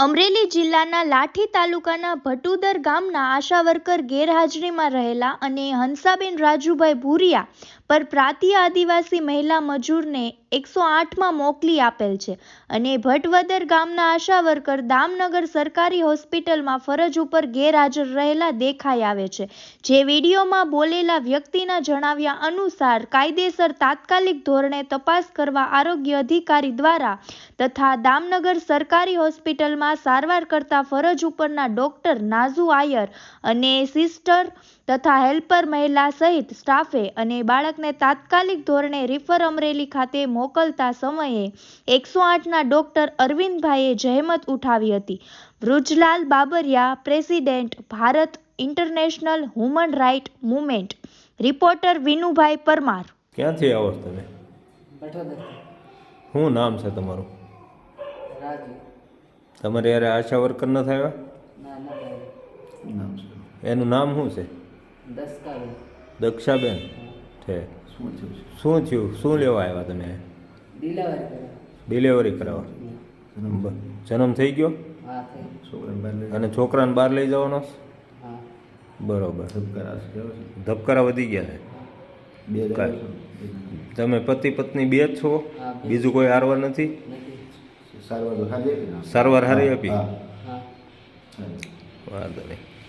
અમરેલી જિલ્લાના લાઠી તાલુકાના ભટુદર ગામના આશા વર્કર ગેરહાજરીમાં રહેલા અને હંસાબેન રાજુભાઈ ભૂરિયા પર પ્રાંતિય આદિવાસી મહિલા મજૂરને એકસો આઠમાં મોકલી આપેલ છે અને ભટવદર ગામના આશા વર્કર દામનગર સરકારી હોસ્પિટલમાં ફરજ ઉપર ગેરહાજર રહેલા દેખાઈ આવે છે. જે વિડીયોમાં બોલેલા વ્યક્તિના જણાવ્યા અનુસાર કાયદેસર તાત્કાલિક ધોરણે તપાસ કરવા આરોગ્ય અધિકારી દ્વારા તથા દામનગર સરકારી હોસ્પિટલમાં સારવાર કરતા ફરજ ઉપરના ડોક્ટર નાઝુ આયર અને સિસ્ટર તથા હેલ્પર મહિલા સહિત સ્ટાફે અને બાળકને તાત્કાલિક ધોરણે રિફર અમરેલી ખાતે મોકલતા સમયે એકસો આઠના ડોક્ટર અરવિંદભાઈએ જહેમત ઉઠાવી હતી. Vrajlal Babariya president Bharat international human right movement. Reporter Vinubhai Parmar. ક્યાંથી આવો છો તમે? શું નામ છે તમારું? રાજુ. તમારે યારે આશા વર્કર ન થયા ના ના ભાઈ એનું નામ શું છે? દક્ષાબેન? છે? શું થયું? શું લેવા આવ્યા તમે? ડિલિવરી કરે કરાવવા? જન્મ. થઈ ગયો? હા અને છોકરાને બહાર લઈ જવાનો? છે? હા. બરોબર. ધબકારા વધી ગયા છે? કાંઈ. તમે પતિ પત્ની બે જ છો? બીજું કોઈ હારવા નથી. નથી સારવાર હારી આપી. હા. વાંધો નહીં.